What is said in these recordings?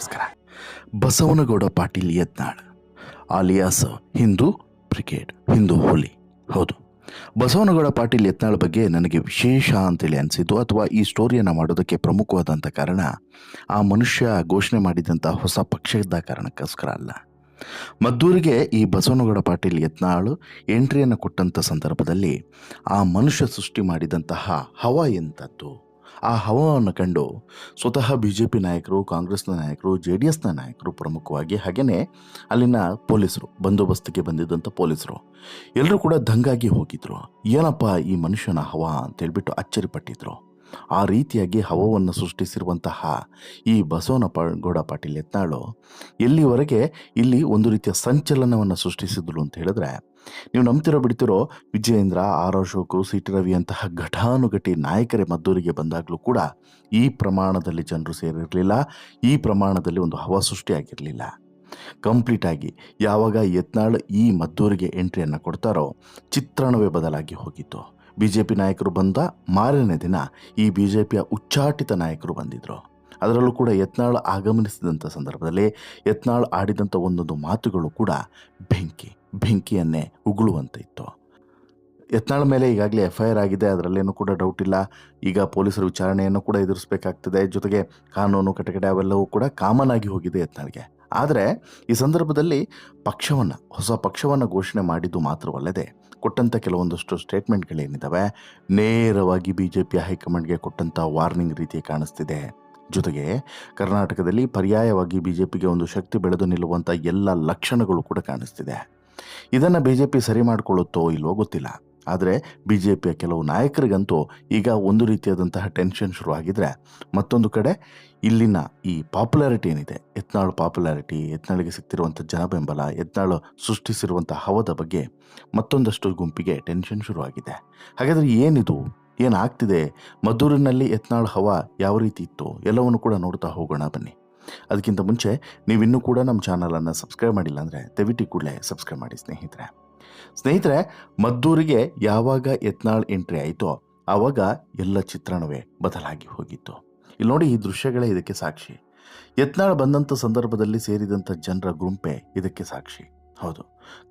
ನಮಸ್ಕಾರ. Basavanagouda Patil Yatnal alias Hindu brigade, Hindu ಹೋಲಿ. ಹೌದು. ಬಸವನಗೌಡ ಪಾಟೀಲ್ ಯತ್ನಾಳ್ ಬಗ್ಗೆ ನನಗೆ ವಿಶೇಷ ಅಂತೇಳಿ ಅನಿಸಿದ್ದು ಅಥವಾ ಈ ಸ್ಟೋರಿಯನ್ನು ಮಾಡೋದಕ್ಕೆ ಪ್ರಮುಖವಾದಂಥ ಕಾರಣ ಆ ಮನುಷ್ಯ ಘೋಷಣೆ ಮಾಡಿದಂಥ ಹೊಸ ಪಕ್ಷದ ಕಾರಣಕ್ಕೋಸ್ಕರ ಅಲ್ಲ. ಮದ್ದೂರಿಗೆ ಈ ಬಸವನಗೌಡ ಪಾಟೀಲ್ ಯತ್ನಾಳ್ ಎಂಟ್ರಿಯನ್ನು ಕೊಟ್ಟಂಥ ಸಂದರ್ಭದಲ್ಲಿ ಆ ಮನುಷ್ಯ ಸೃಷ್ಟಿ ಮಾಡಿದಂತಹ ಹವಾ ಎಂಥದ್ದು. ಆ ಹವಾವನ್ನು ಕಂಡು ಸ್ವತಃ ಬಿ ಜೆ ಪಿ ನಾಯಕರು, ಕಾಂಗ್ರೆಸ್ನ ನಾಯಕರು ಜೆ ಡಿ ಎಸ್ನ ನಾಯಕರು ಪ್ರಮುಖವಾಗಿ ಹಾಗೆಯೇ ಅಲ್ಲಿನ ಪೊಲೀಸರು ಬಂದೋಬಸ್ತಿಗೆ ಬಂದಿದ್ದಂಥ ಪೊಲೀಸರು, ಎಲ್ಲರೂ ಕೂಡ ದಂಗಾಗಿ ಹೋಗಿದ್ರು. ಏನಪ್ಪ ಈ ಮನುಷ್ಯನ ಹವಾ ಅಂತೇಳ್ಬಿಟ್ಟು ಅಚ್ಚರಿಪಟ್ಟಿದ್ರು ಆ ರೀತಿಯಾಗಿ ಹವವನ್ನು ಸೃಷ್ಟಿಸಿರುವಂತಹ ಈ ಬಸವನ ಪ, ಗೌಡ ಪಾಟೀಲ್ ಯತ್ನಾಳು ಎಲ್ಲಿವರೆಗೆ ಇಲ್ಲಿ ಒಂದು ರೀತಿಯ ಸಂಚಲನವನ್ನು ಸೃಷ್ಟಿಸಿದ್ರು ಅಂತ ಹೇಳಿದ್ರೆ, ನೀವು ನಂಬ್ತಿರೋ ಬಿಡ್ತಿರೋ Vijayendra, R Ashok C T Ravi ಅಂತಹ ಘಟಾನುಘಟಿ ನಾಯಕರೇ ಮದ್ದೂರಿಗೆ ಬಂದಾಗಲೂ ಕೂಡ ಈ ಪ್ರಮಾಣದಲ್ಲಿ ಜನರು ಸೇರಿರಲಿಲ್ಲ, ಈ ಪ್ರಮಾಣದಲ್ಲಿ ಒಂದು ಹವ ಸೃಷ್ಟಿಯಾಗಿರಲಿಲ್ಲ. ಕಂಪ್ಲೀಟ್ ಆಗಿ ಯಾವಾಗ ಯತ್ನಾಳ್ ಈ ಮದ್ದೂರಿಗೆ ಎಂಟ್ರಿಯನ್ನು ಕೊಡ್ತಾರೋ ಚಿತ್ರಣವೇ ಬದಲಾಗಿ ಹೋಗಿತ್ತು. ಬಿ ಜೆ ಪಿ ನಾಯಕರು ಬಂದ ಮಾರನೇ ದಿನ ಈ ಬಿಜೆಪಿಯ ಉಚ್ಚಾಟಿತ ನಾಯಕರು ಬಂದಿದ್ದರು ಅದರಲ್ಲೂ ಕೂಡ ಯತ್ನಾಳ್ ಆಗಮನಿಸಿದಂಥ ಸಂದರ್ಭದಲ್ಲಿ ಯತ್ನಾಳ್ ಆಡಿದಂಥ ಒಂದೊಂದು ಮಾತುಗಳು ಕೂಡ ಬೆಂಕಿ, ಬೆಂಕಿಯನ್ನೇ ಉಗುಳುವಂತ ಇತ್ತು. ಯತ್ನಾಳ್ ಮೇಲೆ ಈಗಾಗಲೇ ಎಫ್ ಐ ಆರ್ ಆಗಿದೆ, ಅದರಲ್ಲೇನೂ ಕೂಡ ಡೌಟ್ ಇಲ್ಲ. ಈಗ ಪೊಲೀಸರ ವಿಚಾರಣೆಯನ್ನು ಕೂಡ ಎದುರಿಸಬೇಕಾಗ್ತದೆ. ಜೊತೆಗೆ ಕಾನೂನು ಕಟಕಡೆ ಅವೆಲ್ಲವೂ ಕೂಡ ಕಾಮನ್ ಆಗಿ ಹೋಗಿದೆ ಯತ್ನಾಳ್ಗೆ. ಆದರೆ ಈ ಸಂದರ್ಭದಲ್ಲಿ ಪಕ್ಷವನ್ನು, ಹೊಸ ಪಕ್ಷವನ್ನು ಘೋಷಣೆ ಮಾಡಿದ್ದು ಮಾತ್ರವಲ್ಲದೆ ಕೊಟ್ಟಂಥ ಕೆಲವೊಂದಷ್ಟು ಸ್ಟೇಟ್ಮೆಂಟ್ಗಳೇನಿದ್ದಾವೆ ನೇರವಾಗಿ ಬಿ ಜೆ ಪಿ ಹೈಕಮಾಂಡ್ಗೆ ಕೊಟ್ಟಂಥ ವಾರ್ನಿಂಗ್ ರೀತಿ ಕಾಣಿಸ್ತಿದೆ. ಜೊತೆಗೆ ಕರ್ನಾಟಕದಲ್ಲಿ ಪರ್ಯಾಯವಾಗಿ ಬಿ ಜೆ ಪಿಗೆ ಒಂದು ಶಕ್ತಿ ಬೆಳೆದು ನಿಲ್ಲುವಂಥ ಎಲ್ಲ ಲಕ್ಷಣಗಳು ಕೂಡ ಕಾಣಿಸ್ತಿದೆ. ಇದನ್ನು ಬಿ ಜೆ ಪಿ ಸರಿ ಮಾಡಿಕೊಳ್ಳುತ್ತೋ ಇಲ್ವೋ ಗೊತ್ತಿಲ್ಲ. ಆದರೆ ಬಿ ಜೆ ಪಿಯ ಕೆಲವು ನಾಯಕರಿಗಂತೂ ಈಗ ಒಂದು ರೀತಿಯಾದಂತಹ ಟೆನ್ಷನ್ ಶುರು ಆಗಿದ್ರೆ ಮತ್ತೊಂದು ಕಡೆ ಇಲ್ಲಿನ ಈ ಪಾಪ್ಯುಲಾರಿಟಿ ಏನಿದೆ ಯತ್ನಾಳು ಪಾಪ್ಯುಲಾರಿಟಿ ಯತ್ನಾಳಿಗೆ ಸಿಗ್ತಿರುವಂಥ ಜನಬೆಂಬಲ ಯತ್ನಾಳು ಸೃಷ್ಟಿಸಿರುವಂಥ ಹವದ ಬಗ್ಗೆ ಮತ್ತೊಂದಷ್ಟು ಗುಂಪಿಗೆ ಟೆನ್ಷನ್ ಶುರುವಾಗಿದೆ. ಹಾಗಾದರೆ ಏನಿದು? ಏನಾಗ್ತಿದೆ? ಮದ್ದೂರಿನಲ್ಲಿ ಯತ್ನಾಳು ಹವ ಯಾವ ರೀತಿ ಇತ್ತು? ಎಲ್ಲವನ್ನು ಕೂಡ ನೋಡ್ತಾ ಹೋಗೋಣ ಬನ್ನಿ. ಅದಕ್ಕಿಂತ ಮುಂಚೆ ನೀವಿನ್ನೂ ಕೂಡ ನಮ್ಮ ಚಾನಲನ್ನು ಸಬ್ಸ್ಕ್ರೈಬ್ ಮಾಡಿಲ್ಲ ಅಂದರೆ ದಯವಿಟ್ಟು ಕೂಡಲೇ ಸಬ್ಸ್ಕ್ರೈಬ್ ಮಾಡಿ ಸ್ನೇಹಿತರೆ. ಸ್ನೇಹಿತರೆ, ಮದ್ದೂರಿಗೆ ಯಾವಾಗ ಯತ್ನಾಳ್ ಎಂಟ್ರಿ ಆಯಿತೋ ಆವಾಗ ಎಲ್ಲ ಚಿತ್ರಣವೇ ಬದಲಾಗಿ ಹೋಗಿತ್ತು. ಇಲ್ಲಿ ನೋಡಿ ಈ ದೃಶ್ಯಗಳೇ ಇದಕ್ಕೆ ಸಾಕ್ಷಿ. ಯತ್ನಾಳ್ ಬಂದಂಥ ಸಂದರ್ಭದಲ್ಲಿ ಸೇರಿದಂಥ ಜನರ ಗುಂಪೆ ಇದಕ್ಕೆ ಸಾಕ್ಷಿ. ಹೌದು,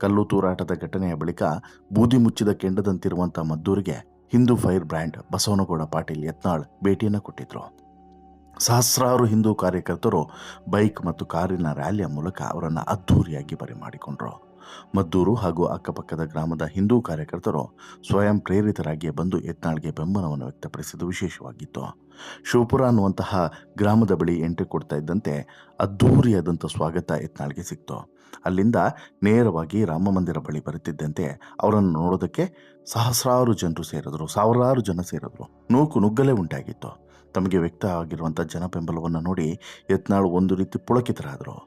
ಕಲ್ಲು ತೂರಾಟದ ಘಟನೆಯ ಬಳಿಕ ಬೂದಿ ಮುಚ್ಚಿದ ಕೆಂಡದಂತಿರುವಂಥ ಮದ್ದೂರಿಗೆ ಹಿಂದೂ ಫೈರ್ ಬ್ರ್ಯಾಂಡ್ ಬಸವನಗೌಡ ಪಾಟೀಲ್ ಯತ್ನಾಳ್ ಭೇಟಿಯನ್ನು ಕೊಟ್ಟಿದ್ರು. ಸಹಸ್ರಾರು ಹಿಂದೂ ಕಾರ್ಯಕರ್ತರು ಬೈಕ್ ಮತ್ತು ಕಾರಿನ ರ್ಯಾಲಿಯ ಮೂಲಕ ಅವರನ್ನು ಅದ್ಧೂರಿಯಾಗಿ ಬರಮಾಡಿಕೊಂಡರು. ಮದ್ದೂರು ಹಾಗೂ ಅಕ್ಕಪಕ್ಕದ ಗ್ರಾಮದ ಹಿಂದೂ ಕಾರ್ಯಕರ್ತರು ಸ್ವಯಂ ಪ್ರೇರಿತರಾಗಿ ಬಂದು ಯತ್ನಾಳ್ಗೆ ಬೆಂಬಲವನ್ನು ವ್ಯಕ್ತಪಡಿಸಿದ್ದು ವಿಶೇಷವಾಗಿತ್ತು. ಶಿವಪುರ ಅನ್ನುವಂತಹ ಗ್ರಾಮದ ಬಳಿ ಎಂಟ್ರಿ ಕೊಡ್ತಾ ಇದ್ದಂತೆ ಅದ್ಧೂರಿಯಾದಂಥ ಸ್ವಾಗತ ಯತ್ನಾಳ್ಗೆ ಸಿಕ್ತು. ಅಲ್ಲಿಂದ ನೇರವಾಗಿ ರಾಮ ಮಂದಿರ ಬಳಿ ಬರುತ್ತಿದ್ದಂತೆ ಅವರನ್ನು ನೋಡೋದಕ್ಕೆ ಸಹಸ್ರಾರು ಜನರು ಸೇರಿದ್ರು, ಸಾವಿರಾರು ಜನ ಸೇರಿದ್ರು. ನೂಕು ನುಗ್ಗಲೇ ಉಂಟಾಗಿತ್ತು. ತಮಗೆ ವ್ಯಕ್ತ ಆಗಿರುವಂಥ ಜನ ಬೆಂಬಲವನ್ನು ನೋಡಿ ಯತ್ನಾಳ್ ಒಂದು ರೀತಿ ಪುಳಕಿತರಾದರು.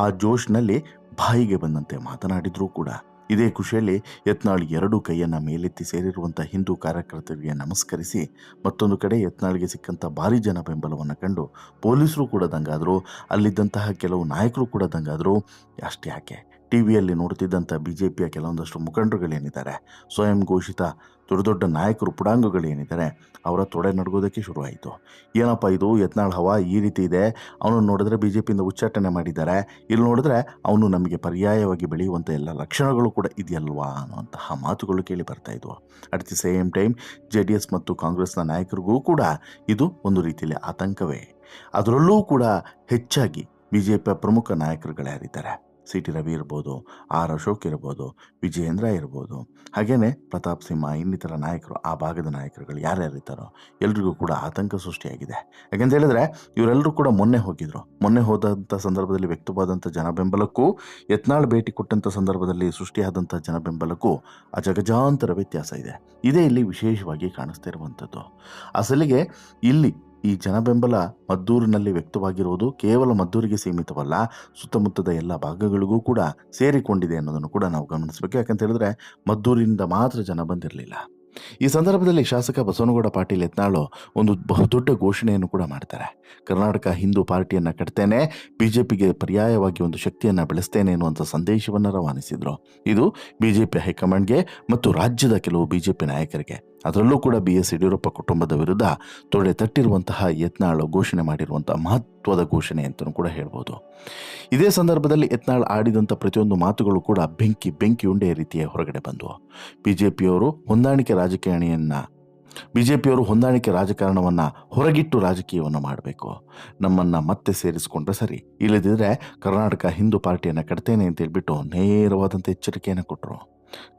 ಆ ಜೋಶ್ನಲ್ಲಿ ಬಾಯಿಗೆ ಬಂದಂತೆ ಮಾತನಾಡಿದರೂ ಕೂಡ ಇದೇ ಖುಷಿಯಲ್ಲಿ ಯತ್ನಾಳ್ ಎರಡೂ ಕೈಯನ್ನು ಮೇಲೆತ್ತಿ ಸೇರಿರುವಂಥ ಹಿಂದೂ ಕಾರ್ಯಕರ್ತರಿಗೆ ನಮಸ್ಕರಿಸಿ ಮತ್ತೊಂದು ಕಡೆ ಯತ್ನಾಳ್ಗೆ ಸಿಕ್ಕಂಥ ಭಾರಿ ಜನ ಬೆಂಬಲವನ್ನು ಕಂಡು ಪೊಲೀಸರು ಕೂಡ ದಂಗಾದರು, ಅಲ್ಲಿದ್ದಂತಹ ಕೆಲವು ನಾಯಕರು ಕೂಡ ದಂಗಾದರು. ಅಷ್ಟೇ ಯಾಕೆ ಟಿ ವಿಯಲ್ಲಿ ನೋಡ್ತಿದ್ದಂಥ ಬಿ ಜೆ ಪಿಯ ಕೆಲವೊಂದಷ್ಟು ಮುಖಂಡರುಗಳೇನಿದ್ದಾರೆ, ಸ್ವಯಂ ಘೋಷಿತ ದೊಡ್ಡ ದೊಡ್ಡ ನಾಯಕರು, ಪುಡಾಂಗಗಳೇನಿದ್ದಾರೆ, ಅವರ ತೊಡೆ ನಡಗೋದಕ್ಕೆ ಶುರುವಾಯಿತು. ಏನಪ್ಪ ಇದು? ಯತ್ನಾಳ್ ಹವಾ ಈ ರೀತಿ ಇದೆ? ಅವನು ನೋಡಿದ್ರೆ ಬಿ ಜೆ ಪಿಯಿಂದ ಉಚ್ಚಾಟನೆ ಮಾಡಿದ್ದಾರೆ. ಇಲ್ಲಿ ನೋಡಿದ್ರೆ ಅವನು ನಮಗೆ ಪರ್ಯಾಯವಾಗಿ ಬೆಳೆಯುವಂಥ ಎಲ್ಲ ಲಕ್ಷಣಗಳು ಕೂಡ ಇದೆಯಲ್ವಾ ಅನ್ನುವಂತಹ ಮಾತುಗಳು ಕೇಳಿ ಬರ್ತಾ ಇದ್ವು. At the same time J D S ಮತ್ತು ಕಾಂಗ್ರೆಸ್ನ ನಾಯಕರಿಗೂ ಕೂಡ ಇದು ಒಂದು ರೀತಿಯಲ್ಲಿ ಆತಂಕವೇ. ಅದರಲ್ಲೂ ಕೂಡ ಹೆಚ್ಚಾಗಿ ಬಿ ಜೆ ಪಿಯ ಪ್ರಮುಖ ನಾಯಕರುಗಳೇ ಯಾರಿದ್ದಾರೆ? ಸಿ ಟಿ ರವಿ ಇರ್ಬೋದು, ಆರ್ ಅಶೋಕ್ ಇರ್ಬೋದು, ವಿಜಯೇಂದ್ರ ಇರ್ಬೋದು. ಹಾಗೆಯೇ ಪ್ರತಾಪ್ ಸಿಂಹ, ಇನ್ನಿತರ ನಾಯಕರು, ಆ ಭಾಗದ ನಾಯಕರುಗಳು ಯಾರ್ಯಾರಿದ್ದಾರೋ ಎಲ್ರಿಗೂ ಕೂಡ ಆತಂಕ ಸೃಷ್ಟಿಯಾಗಿದೆ. ಯಾಕೆಂತ ಹೇಳಿದ್ರೆ ಇವರೆಲ್ಲರೂ ಕೂಡ ಮೊನ್ನೆ ಹೋಗಿದ್ರು. ಮೊನ್ನೆ ಹೋದಂಥ ಸಂದರ್ಭದಲ್ಲಿ ವ್ಯಕ್ತವಾದಂಥ ಜನ ಬೆಂಬಲಕ್ಕೂ ಯತ್ನಾಳ್ ಭೇಟಿ ಕೊಟ್ಟಂಥ ಸಂದರ್ಭದಲ್ಲಿ ಸೃಷ್ಟಿಯಾದಂಥ ಜನ ಬೆಂಬಲಕ್ಕೂ ಅಜಗಜಾಂತರ ವ್ಯತ್ಯಾಸ ಇದೆ. ಇದೇ ಇಲ್ಲಿ ವಿಶೇಷವಾಗಿ ಕಾಣಿಸ್ತಾ ಇರುವಂಥದ್ದು. ಅಸಲಿಗೆ ಇಲ್ಲಿ ಈ ಜನಬೆಂಬಲ ಮದ್ದೂರಿನಲ್ಲಿ ವ್ಯಕ್ತವಾಗಿರುವುದು ಕೇವಲ ಮದ್ದೂರಿಗೆ ಸೀಮಿತವಲ್ಲ, ಸುತ್ತಮುತ್ತದ ಎಲ್ಲ ಭಾಗಗಳಿಗೂ ಕೂಡ ಸೇರಿಕೊಂಡಿದೆ ಅನ್ನೋದನ್ನು ಕೂಡ ನಾವು ಗಮನಿಸಬೇಕು. ಯಾಕಂತ ಹೇಳಿದ್ರೆ ಮದ್ದೂರಿನಿಂದ ಮಾತ್ರ ಜನ ಬಂದಿರಲಿಲ್ಲ. ಈ ಸಂದರ್ಭದಲ್ಲಿ ಶಾಸಕ ಬಸವನಗೌಡ ಪಾಟೀಲ್ ಯತ್ನಾಳು ಒಂದು ಬಹುದೊಡ್ಡ ಘೋಷಣೆಯನ್ನು ಕೂಡ ಮಾಡ್ತಾರೆ. ಕರ್ನಾಟಕ ಹಿಂದೂ ಪಾರ್ಟಿಯನ್ನು ಕಟ್ತೇನೆ ಬಿ ಜೆ ಪಿಗೆ ಪರ್ಯಾಯವಾಗಿ ಒಂದು ಶಕ್ತಿಯನ್ನು ಬೆಳೆಸ್ತೇನೆ ಎನ್ನುವಂಥ ಸಂದೇಶವನ್ನು ರವಾನಿಸಿದರು. ಇದು ಬಿ ಜೆ ಪಿ ಹೈಕಮಾಂಡ್ಗೆ ಮತ್ತು ರಾಜ್ಯದ ಕೆಲವು ಬಿ ನಾಯಕರಿಗೆ. ಅದರಲ್ಲೂ ಕೂಡ ಬಿ ಎಸ್ ಯಡಿಯೂರಪ್ಪ ಕುಟುಂಬದ ವಿರುದ್ಧ ತೊಡೆ ತಟ್ಟಿರುವಂತಹ ಯತ್ನಾಳ್ ಘೋಷಣೆ ಮಾಡಿರುವಂತಹ ಮಹತ್ವದ ಘೋಷಣೆ ಅಂತಲೂ ಕೂಡ ಹೇಳ್ಬೋದು. ಇದೇ ಸಂದರ್ಭದಲ್ಲಿ ಯತ್ನಾಳ್ ಆಡಿದಂಥ ಪ್ರತಿಯೊಂದು ಮಾತುಗಳು ಕೂಡ ಬೆಂಕಿ ಬೆಂಕಿ ಉಂಡೆಯ ರೀತಿಯ ಹೊರಗಡೆ ಬಂದವು. ಬಿ ಜೆ ಪಿಯವರು ಹೊಂದಾಣಿಕೆ ರಾಜಕಾರಣಿಯನ್ನು ಬಿ ಜೆ ಪಿಯವರು ಹೊಂದಾಣಿಕೆ ರಾಜಕಾರಣವನ್ನು ಹೊರಗಿಟ್ಟು ರಾಜಕೀಯವನ್ನು ಮಾಡಬೇಕು. ನಮ್ಮನ್ನು ಮತ್ತೆ ಸೇರಿಸಿಕೊಂಡ್ರೆ ಸರಿ ಇಲ್ಲದಿದ್ದರೆ ಕರ್ನಾಟಕ ಹಿಂದೂ ಪಾರ್ಟಿಯನ್ನು ಕಟ್ತೇನೆ ಅಂತ ಹೇಳ್ಬಿಟ್ಟು ನೇರವಾದಂಥ ಎಚ್ಚರಿಕೆಯನ್ನು ಕೊಟ್ಟರು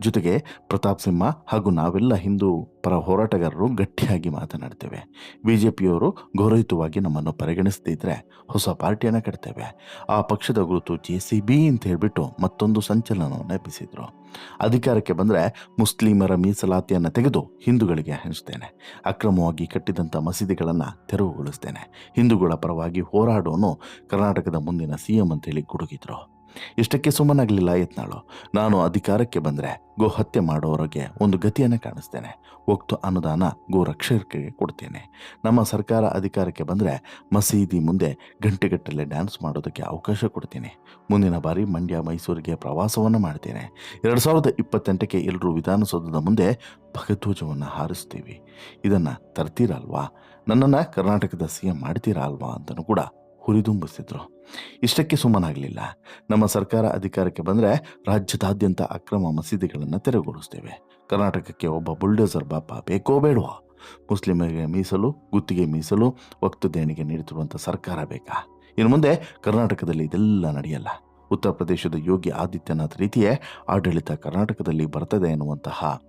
ಜೊತೆಗೆ ಪ್ರತಾಪ್ ಸಿಂಹ ಹಾಗೂ ನಾವೆಲ್ಲ ಹಿಂದೂ ಪರ ಹೋರಾಟಗಾರರು ಗಟ್ಟಿಯಾಗಿ ಮಾತನಾಡ್ತೇವೆ. ಬಿ ಜೆ ಪಿಯವರು ಗೌರವಿತವಾಗಿ ನಮ್ಮನ್ನು ಪರಿಗಣಿಸದಿದ್ದರೆ ಹೊಸ ಪಾರ್ಟಿಯನ್ನು ಕಟ್ತೇವೆ. ಆ ಪಕ್ಷದ ಗುರುತು ಜೆ ಸಿ ಬಿ ಅಂತ ಹೇಳಿಬಿಟ್ಟು ಮತ್ತೊಂದು ಸಂಚಲನವನ್ನು ಎಬ್ಬಿಸಿದರು. ಅಧಿಕಾರಕ್ಕೆ ಬಂದರೆ ಮುಸ್ಲಿಮರ ಮೀಸಲಾತಿಯನ್ನು ತೆಗೆದು ಹಿಂದೂಗಳಿಗೆ ಹಂಚ್ತೇನೆ. ಅಕ್ರಮವಾಗಿ ಕಟ್ಟಿದಂಥ ಮಸೀದಿಗಳನ್ನು ತೆರವುಗೊಳಿಸ್ತೇನೆ. ಹಿಂದೂಗಳ ಪರವಾಗಿ ಹೋರಾಡೋನು ಕರ್ನಾಟಕದ ಮುಂದಿನ ಸಿ ಎಂ ಅಂತೇಳಿ ಗುಡುಗಿದ್ರು. ಇಷ್ಟಕ್ಕೆ ಸುಮ್ಮನಾಗಲಿಲ್ಲ ಯತ್ನಾಳು. ನಾನು ಅಧಿಕಾರಕ್ಕೆ ಬಂದರೆ ಗೋ ಹತ್ಯೆ ಮಾಡೋರಿಗೆ ಒಂದು ಗತಿಯನ್ನು ಕಾಣಿಸ್ತೇನೆ. ಒಕ್ತು ಅನುದಾನ ಗೋ ರಕ್ಷಕರಿಗೆ ಕೊಡ್ತೇನೆ. ನಮ್ಮ ಸರ್ಕಾರ ಅಧಿಕಾರಕ್ಕೆ ಬಂದರೆ ಮಸೀದಿ ಮುಂದೆ ಗಂಟೆಗಟ್ಟಲೆ ಡ್ಯಾನ್ಸ್ ಮಾಡೋದಕ್ಕೆ ಅವಕಾಶ ಕೊಡ್ತೀನಿ. ಮುಂದಿನ ಬಾರಿ ಮಂಡ್ಯ ಮೈಸೂರಿಗೆ ಪ್ರವಾಸವನ್ನು ಮಾಡ್ತೇನೆ. ಎರಡು ಸಾವಿರದ ಇಪ್ಪತ್ತೆಂಟಕ್ಕೆ ಎಲ್ಲರೂ ವಿಧಾನಸೌಧದ ಮುಂದೆ ಭಗಧ್ವಜವನ್ನು ಹಾರಿಸ್ತೀವಿ. ಇದನ್ನು ತರ್ತೀರಲ್ವಾ? ನನ್ನನ್ನು ಕರ್ನಾಟಕದ ಸಿ ಎಂ ಮಾಡ್ತೀರಾ ಅಲ್ವಾ ಅಂತಲೂ ಕೂಡ ಹುರಿದುಂಬಿಸಿದ್ರು ಇಷ್ಟಕ್ಕೆ ಸುಮ್ಮನಾಗಲಿಲ್ಲ. ನಮ್ಮ ಸರ್ಕಾರ ಅಧಿಕಾರಕ್ಕೆ ಬಂದರೆ ರಾಜ್ಯದಾದ್ಯಂತ ಅಕ್ರಮ ಮಸೀದಿಗಳನ್ನು ತೆರೆಗೊಳಿಸ್ತೇವೆ ಕರ್ನಾಟಕಕ್ಕೆ ಒಬ್ಬ ಬುಲ್ಡೋಸರ್ ಬಾಪ ಬೇಕೋ ಬೇಡವೋ? ಮುಸ್ಲಿಮರಿಗೆ ಮೀಸಲು, ಗುತ್ತಿಗೆ ಮೀಸಲು, ವಕ್ತು ದೇಣಿಗೆ ನೀಡುತ್ತಿರುವಂಥ ಸರ್ಕಾರ ಬೇಕಾ? ಇನ್ನು ಮುಂದೆ ಕರ್ನಾಟಕದಲ್ಲಿ ಇದೆಲ್ಲ ನಡೆಯಲ್ಲ. ಉತ್ತರ ಪ್ರದೇಶದ ಯೋಗಿ ಆದಿತ್ಯನಾಥ್ ರೀತಿಯೇ ಆಡಳಿತ ಕರ್ನಾಟಕದಲ್ಲಿ ಬರ್ತದೆ ಎನ್ನುವಂತಹ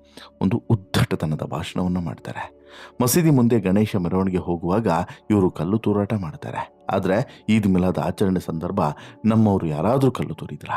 ಒಂದು ಉದ್ದಟತನದ ಭಾಷಣವನ್ನು ಮಾಡ್ತಾರೆ. ಮಸೀದಿ ಮುಂದೆ ಗಣೇಶ ಮೆರವಣಿಗೆ ಹೋಗುವಾಗ ಇವರು ಕಲ್ಲು ತೂರಾಟ ಮಾಡ್ತಾರೆ. ಆದರೆ ಈದ್ ಮಿಲಾದ ಆಚರಣೆ ಸಂದರ್ಭ ನಮ್ಮವರು ಯಾರಾದರೂ ಕಲ್ಲು ತೂರಿದ್ರ?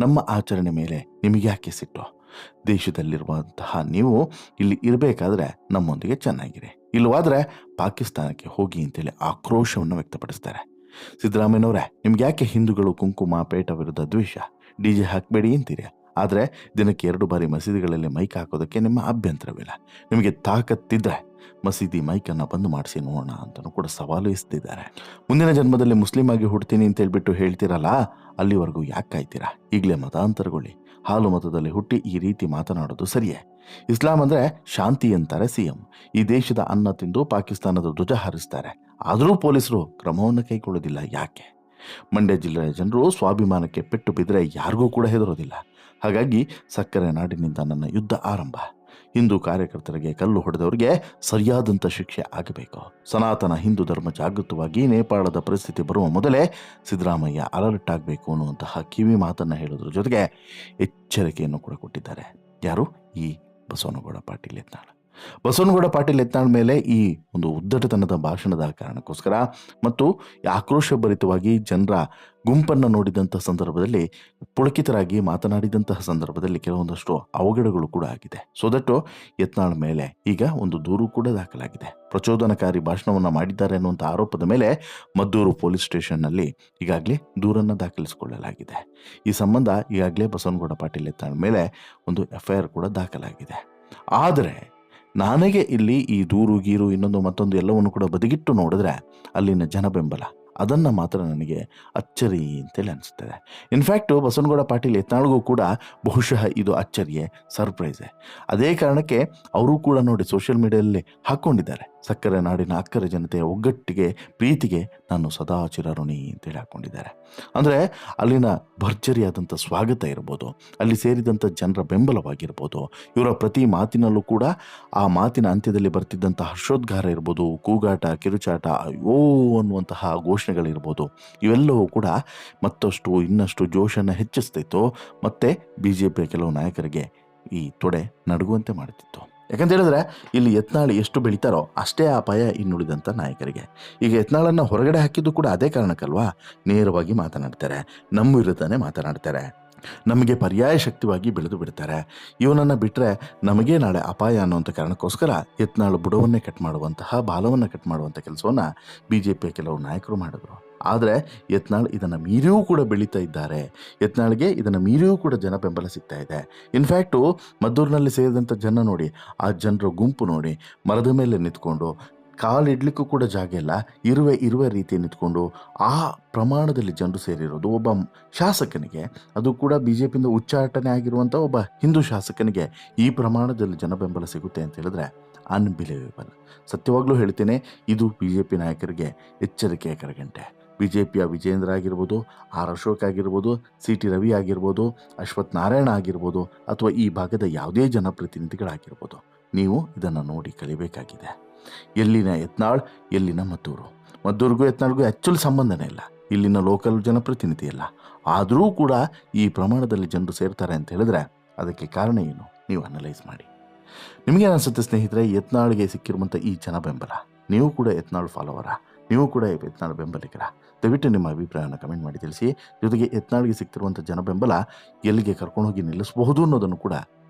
ನಮ್ಮ ಆಚರಣೆ ಮೇಲೆ ನಿಮಗೆ ಯಾಕೆ ಸಿಟ್ಟು? ದೇಶದಲ್ಲಿರುವಂತಹ ನೀವು ಇಲ್ಲಿ ಇರಬೇಕಾದ್ರೆ ನಮ್ಮೊಂದಿಗೆ ಚೆನ್ನಾಗಿರಿ. ಇಲ್ಲವಾದರೆ ಪಾಕಿಸ್ತಾನಕ್ಕೆ ಹೋಗಿ ಅಂತೇಳಿ ಆಕ್ರೋಶವನ್ನು ವ್ಯಕ್ತಪಡಿಸ್ತಾರೆ. ಸಿದ್ದರಾಮಯ್ಯನವರೇ, ನಿಮ್ಗೆ ಯಾಕೆ ಹಿಂದೂಗಳು ಕುಂಕುಮ ಪೇಟ ವಿರುದ್ಧ ದ್ವೇಷ? ಡಿ ಜೆ ಹಾಕಬೇಡಿ ಅಂತೀರಿ. ಆದರೆ ದಿನಕ್ಕೆ ಎರಡು ಬಾರಿ ಮಸೀದಿಗಳಲ್ಲಿ ಮೈಕ್ ಹಾಕೋದಕ್ಕೆ ನಿಮ್ಮ ಅಭ್ಯಂತರವಿಲ್ಲ. ನಿಮಗೆ ತಾಕತ್ತಿದ್ರೆ ಮಸೀದಿ ಮೈಕನ್ನು ಬಂದ್ ಮಾಡಿಸಿ ನೋಡೋಣ ಅಂತಲೂ ಕೂಡ ಸವಾಲು ಇಸ್ತಿದ್ದಾರೆ ಮುಂದಿನ ಜನ್ಮದಲ್ಲಿ ಮುಸ್ಲಿಂ ಆಗಿ ಹುಡ್ತೀನಿ ಅಂತ ಹೇಳ್ಬಿಟ್ಟು ಹೇಳ್ತೀರಲ್ಲ, ಅಲ್ಲಿವರೆಗೂ ಯಾಕೆ ಕಾಯ್ತೀರಾ? ಈಗಲೇ ಮತಾಂತರಗೊಳ್ಳಿ. ಹಾಲು ಮತದಲ್ಲಿ ಹುಟ್ಟಿ ಈ ರೀತಿ ಮಾತನಾಡೋದು ಸರಿಯೇ? ಇಸ್ಲಾಂ ಅಂದರೆ ಶಾಂತಿ ಅಂತಾರೆ ಸಿ ಎಂ ಈ ದೇಶದ ಅನ್ನ ತಿಂದು ಪಾಕಿಸ್ತಾನದ ಧ್ವಜ ಹಾರಿಸ್ತಾರೆ. ಆದರೂ ಪೊಲೀಸರು ಕ್ರಮವನ್ನು ಕೈಗೊಳ್ಳೋದಿಲ್ಲ ಯಾಕೆ? ಮಂಡ್ಯ ಜಿಲ್ಲೆಯ ಜನರು ಸ್ವಾಭಿಮಾನಕ್ಕೆ ಪೆಟ್ಟು ಬಿದ್ದರೆ ಯಾರಿಗೂ ಕೂಡ ಹೆದರೋದಿಲ್ಲ. ಹಾಗಾಗಿ ಸಕ್ಕರೆ ನಾಡಿನಿಂದ ನನ್ನ ಯುದ್ಧ ಆರಂಭ. ಹಿಂದೂ ಕಾರ್ಯಕರ್ತರಿಗೆ ಕಲ್ಲು ಹೊಡೆದವರಿಗೆ ಸರಿಯಾದಂಥ ಶಿಕ್ಷೆ ಆಗಬೇಕು. ಸನಾತನ ಹಿಂದೂ ಧರ್ಮ ಜಾಗೃತವಾಗಿ ನೇಪಾಳದ ಪರಿಸ್ಥಿತಿ ಬರುವ ಮೊದಲೇ ಸಿದ್ದರಾಮಯ್ಯ ಅಲರ್ಟ್ ಆಗಬೇಕು ಅನ್ನುವಂತಹ ಕಿವಿ ಮಾತನ್ನು ಹೇಳೋದ್ರ ಜೊತೆಗೆ ಎಚ್ಚರಿಕೆಯನ್ನು ಕೂಡ ಕೊಟ್ಟಿದ್ದಾರೆ. ಯಾರು? ಈ ಬಸವನಗೌಡ ಪಾಟೀಲ್ ಯತ್ನಾಳ್. ಬಸವನಗೌಡ ಪಾಟೀಲ್ ಯತ್ನಾಳ್ ಮೇಲೆ ಈ ಒಂದು ಉದ್ದಟತನದ ಭಾಷಣದ ಕಾರಣಕ್ಕೋಸ್ಕರ ಮತ್ತು ಆಕ್ರೋಶಭರಿತವಾಗಿ ಜನರ ಗುಂಪನ್ನು ನೋಡಿದಂಥ ಸಂದರ್ಭದಲ್ಲಿ ಪುಳಕಿತರಾಗಿ ಮಾತನಾಡಿದಂತಹ ಸಂದರ್ಭದಲ್ಲಿ ಕೆಲವೊಂದಷ್ಟು ಅವಘಡಗಳು ಕೂಡ ಆಗಿದೆ. ಸೊ ದಟ್ ಯತ್ನಾಳ್ ಮೇಲೆ ಈಗ ಒಂದು ದೂರು ಕೂಡ ದಾಖಲಾಗಿದೆ. ಪ್ರಚೋದನಕಾರಿ ಭಾಷಣವನ್ನು ಮಾಡಿದ್ದಾರೆ ಅನ್ನುವಂಥ ಆರೋಪದ ಮೇಲೆ ಮದ್ದೂರು ಪೊಲೀಸ್ ಸ್ಟೇಷನ್ನಲ್ಲಿ ಈಗಾಗಲೇ ದೂರನ್ನು ದಾಖಲಿಸಿಕೊಳ್ಳಲಾಗಿದೆ. ಈ ಸಂಬಂಧ ಈಗಾಗಲೇ ಬಸವನಗೌಡ ಪಾಟೀಲ್ ಯತ್ನಾಳ್ ಮೇಲೆ ಒಂದು ಎಫ್ ಐ ಆರ್ ಕೂಡ ದಾಖಲಾಗಿದೆ. ಆದರೆ ನನಗೆ ಇಲ್ಲಿ ಈ ದೂರು, ಗೀರು ಇನ್ನೊಂದು ಮತ್ತೊಂದು ಎಲ್ಲವನ್ನು ಕೂಡ ಬದಿಗಿಟ್ಟು ನೋಡಿದ್ರೆ ಅಲ್ಲಿನ ಜನ ಬೆಂಬಲ ಅದನ್ನು ಮಾತ್ರ ನನಗೆ ಅಚ್ಚರಿ ಅಂತೇಳಿ ಅನಿಸ್ತದೆ ಇನ್ಫ್ಯಾಕ್ಟು ಬಸವನಗೌಡ ಪಾಟೀಲ್ ಯತ್ನಾಳ್ಗೂ ಕೂಡ ಬಹುಶಃ ಇದು ಅಚ್ಚರಿಯೇ ಸರ್ಪ್ರೈಸೇ ಅದೇ ಕಾರಣಕ್ಕೆ ಅವರು ಕೂಡ ನೋಡಿ ಸೋಷಿಯಲ್ ಮೀಡಿಯಾದಲ್ಲಿ ಹಾಕ್ಕೊಂಡಿದ್ದಾರೆ ಸಕ್ಕರೆ ನಾಡಿನ ಅಕ್ಕರೆ ಜನತೆಯ ಒಗ್ಗಟ್ಟಿಗೆ, ಪ್ರೀತಿಗೆ ನಾನು ಸದಾ ಚಿರಋಣಿ ಅಂತೇಳಿ ಹಾಕ್ಕೊಂಡಿದ್ದಾರೆ ಅಂದರೆ ಅಲ್ಲಿನ ಭರ್ಜರಿಯಾದಂಥ ಸ್ವಾಗತ ಇರ್ಬೋದು, ಅಲ್ಲಿ ಸೇರಿದಂಥ ಜನರ ಬೆಂಬಲವಾಗಿರ್ಬೋದು, ಇವರ ಪ್ರತಿ ಮಾತಿನಲ್ಲೂ ಕೂಡ ಆ ಮಾತಿನ ಅಂತ್ಯದಲ್ಲಿ ಬರ್ತಿದ್ದಂಥ ಹರ್ಷೋದ್ಗಾರ ಇರ್ಬೋದು, ಕೂಗಾಟ, ಕಿರುಚಾಟ, ಅಯ್ಯೋ ಅನ್ನುವಂತಹ ಘೋಷಣೆಗಳಿರ್ಬೋದು, ಇವೆಲ್ಲವೂ ಕೂಡ ಮತ್ತಷ್ಟು ಇನ್ನಷ್ಟು ಜೋಶನ್ನು ಹೆಚ್ಚಿಸ್ತಿತ್ತು. ಮತ್ತು ಬಿ ಜೆ ಪಿಯ ಕೆಲವು ನಾಯಕರಿಗೆ ಈ ತೊಡೆ ನಡುಗುವಂತೆ ಮಾಡುತ್ತಿತ್ತು ಯಾಕಂತ ಹೇಳಿದ್ರೆ, ಇಲ್ಲಿ ಯತ್ನಾಳ್ ಎಷ್ಟು ಬೆಳಿತಾರೋ ಅಷ್ಟೇ ಅಪಾಯ ಇನ್ನುಳಿದಂಥ ನಾಯಕರಿಗೆ. ಈಗ ಯತ್ನಾಳನ್ನು ಹೊರಗಡೆ ಹಾಕಿದ್ದು ಕೂಡ ಅದೇ ಕಾರಣಕ್ಕಲ್ವಾ? ನೇರವಾಗಿ ಮಾತನಾಡ್ತಾರೆ. ನಮ್ಮ ವಿರುದ್ಧನೇ ಮಾತನಾಡ್ತಾರೆ. ನಮಗೆ ಪರ್ಯಾಯ ಶಕ್ತಿವಾಗಿ ಬೆಳೆದು ಬಿಡ್ತಾರೆ. ಇವನನ್ನು ಬಿಟ್ಟರೆ ನಮಗೆ ನಾಳೆ ಅಪಾಯ ಅನ್ನುವಂಥ ಕಾರಣಕ್ಕೋಸ್ಕರ ಯತ್ನಾಳು ಬುಡವನ್ನೇ ಕಟ್ ಮಾಡುವಂತಹ, ಬಾಲವನ್ನು ಕಟ್ ಮಾಡುವಂಥ ಕೆಲಸವನ್ನು ಬಿ ಜೆ ಪಿಯ ಕೆಲವು ನಾಯಕರು ಮಾಡಿದ್ರು. ಆದರೆ ಯತ್ನಾಳ್ ಇದನ್ನು ಮೀರಿಯೂ ಕೂಡ ಬೆಳೀತಾ ಇದ್ದಾರೆ. ಯತ್ನಾಳ್ಗೆ ಇದನ್ನು ಮೀರಿಯೂ ಕೂಡ ಜನ ಬೆಂಬಲ ಸಿಗ್ತಾ ಇದೆ. ಇನ್ಫ್ಯಾಕ್ಟು ಮದ್ದೂರಿನಲ್ಲಿ ಸೇರಿದಂಥ ಜನ ನೋಡಿ, ಆ ಜನರ ಗುಂಪು ನೋಡಿ, ಮರದ ಮೇಲೆ ನಿಂತ್ಕೊಂಡು ಕಾಲು ಇಡ್ಲಿಕ್ಕೂ ಕೂಡ ಜಾಗ ಇಲ್ಲ. ಇರುವೆ ಇರುವೆ ರೀತಿ ನಿಂತ್ಕೊಂಡು ಆ ಪ್ರಮಾಣದಲ್ಲಿ ಜನರು ಸೇರಿರೋದು ಒಬ್ಬ ಶಾಸಕನಿಗೆ. ಅದು ಕೂಡ ಬಿ ಜೆ ಪಿಯಿಂದ ಉಚ್ಚಾಟನೆ ಆಗಿರುವಂಥ ಒಬ್ಬ ಹಿಂದೂ ಶಾಸಕನಿಗೆ ಈ ಪ್ರಮಾಣದಲ್ಲಿ ಜನ ಬೆಂಬಲ ಸಿಗುತ್ತೆ ಅಂತ ಹೇಳಿದ್ರೆ ಅನ್ಬಿಲೀವೇಬಲ್ ಸತ್ಯವಾಗ್ಲೂ ಹೇಳ್ತೇನೆ, ಇದು ಬಿ ಜೆ ಪಿ ನಾಯಕರಿಗೆ ಎಚ್ಚರಿಕೆಯ ಕರಗಂಟೆ. ಬಿ ಜೆ ಪಿಯ ವಿಜೇಂದ್ರ ಆಗಿರ್ಬೋದು ಆರ್ ಅಶೋಕ್ ಆಗಿರ್ಬೋದು, ಸಿ ಟಿ ರವಿ ಆಗಿರ್ಬೋದು, ಅಶ್ವಥ್ ನಾರಾಯಣ ಆಗಿರ್ಬೋದು, ಅಥವಾ ಈ ಭಾಗದ ಯಾವುದೇ ಜನಪ್ರತಿನಿಧಿಗಳಾಗಿರ್ಬೋದು, ನೀವು ಇದನ್ನು ನೋಡಿ ಕಲಿಬೇಕಾಗಿದೆ. ಎಲ್ಲಿನ ಯತ್ನಾಳ್, ಎಲ್ಲಿನ ಮದ್ದೂರು. ಮದ್ದೂರಿಗೂ ಯತ್ನಾಳ್ಗೂ ಆ್ಯಕ್ಚುಲ್ ಸಂಬಂಧನೇ ಇಲ್ಲ. ಇಲ್ಲಿನ ಲೋಕಲ್ ಜನಪ್ರತಿನಿಧಿ ಅಲ್ಲ ಆದರೂ ಕೂಡ ಈ ಪ್ರಮಾಣದಲ್ಲಿ ಜನರು ಸೇರ್ತಾರೆ ಅಂತ ಹೇಳಿದ್ರೆ ಅದಕ್ಕೆ ಕಾರಣ ಏನು? ನೀವು ಅನಲೈಸ್ ಮಾಡಿ. ನಿಮಗೆ ಅನಿಸುತ್ತೆ ಸ್ನೇಹಿತರೆ, ಯತ್ನಾಳ್ಗೆ ಸಿಕ್ಕಿರುವಂಥ ಈ ಜನ ಬೆಂಬಲ ನೀವು ಕೂಡ ಯತ್ನಾಳ್ ಫಾಲೋವರ ನೀವು ಕೂಡ ಯತ್ನಾಳ್ ಬೆಂಬಲಿಗರ? ದಯವಿಟ್ಟು ನಿಮ್ಮ ಅಭಿಪ್ರಾಯವನ್ನು ಕಮೆಂಟ್ ಮಾಡಿ ತಿಳಿಸಿ. ಜೊತೆಗೆ ಯತ್ನಾಳ್ಗೆ ಸಿಕ್ತಿರುವಂಥ ಜನ ಬೆಂಬಲ ಎಲ್ಲಿಗೆ ಕರ್ಕೊಂಡೋಗಿ ನಿಲ್ಲಿಸಬಹುದು ಅನ್ನೋದನ್ನು ಕೂಡ